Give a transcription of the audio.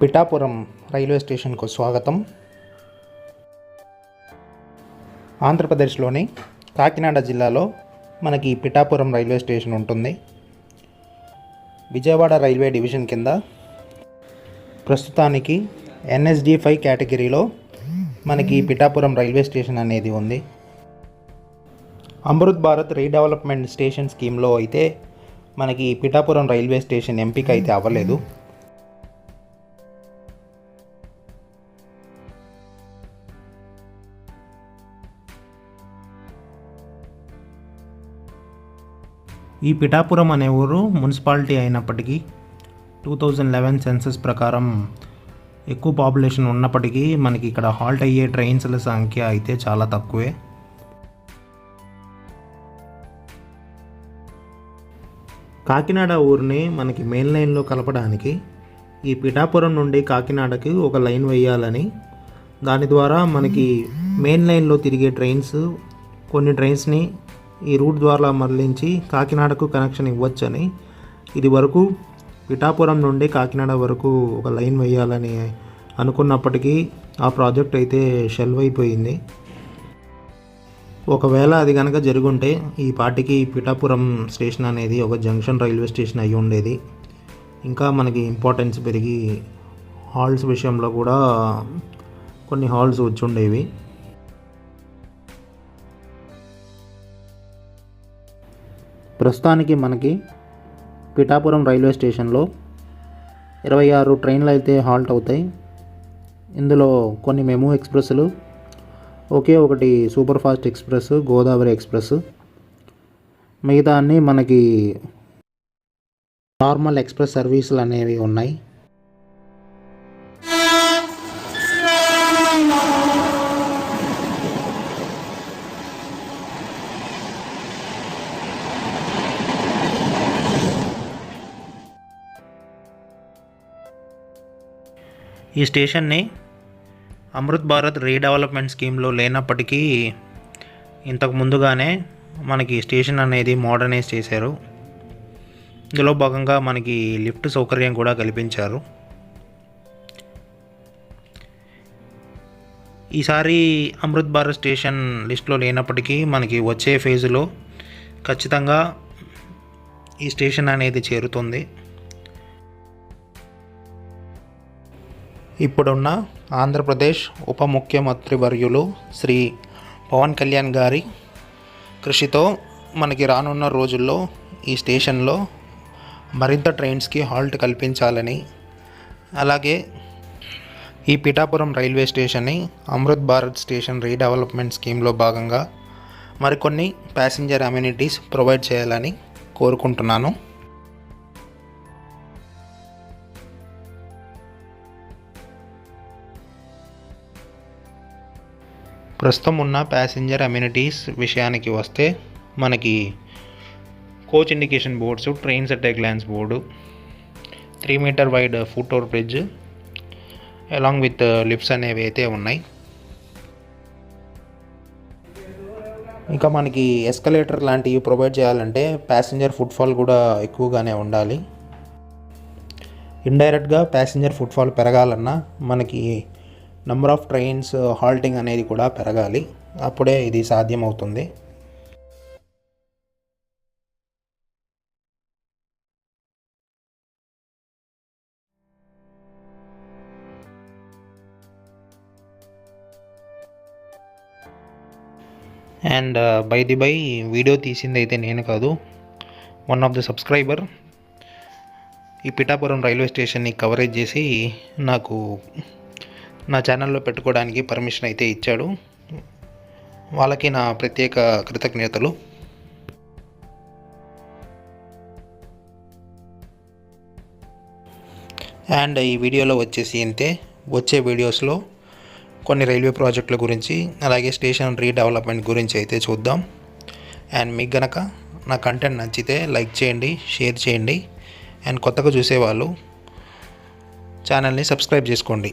Pithapuram railway స్టేషన్కు స్వాగతం. ఆంధ్రప్రదేశ్లోని కాకినాడ జిల్లాలో మనకి పిఠాపురం రైల్వే స్టేషన్ ఉంటుంది. విజయవాడ రైల్వే డివిజన్ కింద ప్రస్తుతానికి ఎన్ఎస్డి ఫైవ్ కేటగిరీలో మనకి పిఠాపురం రైల్వే స్టేషన్ అనేది ఉంది. అమృత్ భారత్ రీడెవలప్మెంట్ స్టేషన్ స్కీమ్లో అయితే మనకి పిఠాపురం రైల్వే స్టేషన్ ఎంపిక అయితే అవ్వలేదు. ఈ పిఠాపురం అనే ఊరు మున్సిపాలిటీ అయినప్పటికీ టూ థౌజండ్ లెవెన్ సెన్సస్ ప్రకారం ఎక్కువ పాపులేషన్ ఉన్నప్పటికీ మనకి ఇక్కడ హాల్ట్ అయ్యే ట్రైన్స్ల సంఖ్య అయితే చాలా తక్కువే. కాకినాడ ఊరిని మనకి మెయిన్ లైన్లో కలపడానికి ఈ పిఠాపురం నుండి కాకినాడకి ఒక లైన్ వేయాలని దాని ద్వారా మనకి మెయిన్ లైన్లో తిరిగే ట్రైన్స్ కొన్ని ట్రైన్స్ని ఈ రూట్ ద్వారా మరలించి కాకినాడకు కనెక్షన్ ఇవ్వచ్చని. ఇది వరకు పిఠాపురం నుండి కాకినాడ వరకు ఒక లైన్ వేయాలని అనుకున్నప్పటికీ ఆ ప్రాజెక్ట్ అయితే షెల్వ్ అయిపోయింది ఒకవేళ అది కనుక జరుగుంటే ఈ పాటికి పిఠాపురం స్టేషన్ అనేది ఒక జంక్షన్ రైల్వే స్టేషన్ అయి ఉండేది. ఇంకా మనకి ఇంపార్టెన్స్ పెరిగి హాల్స్ విషయంలో కూడా కొన్ని హాల్స్ వచ్చి ప్రస్తుతానికి మనకి పిఠాపురం రైల్వే స్టేషన్లో ఇరవై ఆరు ట్రైన్లు అయితే హాల్ట్ అవుతాయి. ఇందులో కొన్ని మెమూ ఎక్స్ప్రెస్లు ఒకే ఒకటి super fast express Godavari express. మిగతా అన్నీ మనకి నార్మల్ ఎక్స్ప్రెస్ సర్వీసులు అనేవి ఉన్నాయి. ఈ స్టేషన్ని అమృత్ భారత్ రీడెవలప్మెంట్ స్కీమ్లో లేనప్పటికీ ఇంతకు ముందుగానే మనకి స్టేషన్ అనేది మోడర్నైజ్ చేశారు. ఇందులో భాగంగా మనకి లిఫ్ట్ సౌకర్యం కూడా కల్పించారు. ఈసారి అమృత్ భారత్ స్టేషన్ లిస్ట్లో లేనప్పటికీ మనకి వచ్చే ఫేజ్లో ఖచ్చితంగా ఈ స్టేషన్ అనేది చేరుతుంది. ఇప్పుడున్న ఆంధ్రప్రదేశ్ ఉప ముఖ్యమంత్రి వర్యులు శ్రీ పవన్ కళ్యాణ్ గారి కృషితో మనకి రానున్న రోజుల్లో ఈ స్టేషన్లో మరింత ట్రైన్స్కి హాల్ట్ కల్పించాలని అలాగే ఈ పిఠాపురం రైల్వే స్టేషన్ని అమృత్ భారత్ స్టేషన్ రీడెవలప్మెంట్ స్కీమ్లో భాగంగా మరికొన్ని ప్యాసింజర్ అమ్యూనిటీస్ ప్రొవైడ్ చేయాలని కోరుకుంటున్నాను. ప్రస్తుతం ఉన్న ప్యాసింజర్ అమ్యూనిటీస్ విషయానికి వస్తే మనకి coach indication boards trains at glance board three metre wide foot over bridge along with lifts అనేవి అయితే ఉన్నాయి. ఇంకా మనకి ఎస్కలేటర్ లాంటివి ప్రొవైడ్ చేయాలంటే ప్యాసింజర్ ఫుట్ఫాల్ కూడా ఎక్కువగానే ఉండాలి. ఇండైరెక్ట్గా ప్యాసింజర్ ఫుట్ఫాల్ పెరగాలన్నా మనకి నెంబర్ ఆఫ్ ట్రైన్స్ హాల్టింగ్ అనేది కూడా పెరగాలి. అప్పుడే ఇది సాధ్యమవుతుంది. And by the by video తీసింది అయితే నేను కాదు వన్ ఆఫ్ ద సబ్స్క్రైబర్ ఈ పిఠాపురం రైల్వే స్టేషన్ని కవరేజ్ చేసి నాకు నా ఛానల్లో పెట్టుకోవడానికి పర్మిషన్ అయితే ఇచ్చాడు. వాళ్ళకి నా ప్రత్యేక కృతజ్ఞతలు. అండ్ ఈ వీడియోలో వచ్చేసి అంతే వచ్చే వీడియోస్లో కొన్ని రైల్వే ప్రాజెక్టుల గురించి అలాగే స్టేషన్ రీడెవలప్మెంట్ గురించి అయితే చూద్దాం. అండ్ మీకు గనక నా కంటెంట్ నచ్చితే లైక్ చేయండి షేర్ చేయండి. అండ్ కొత్తగా చూసేవాళ్ళు ఛానల్ని సబ్స్క్రైబ్ చేసుకోండి.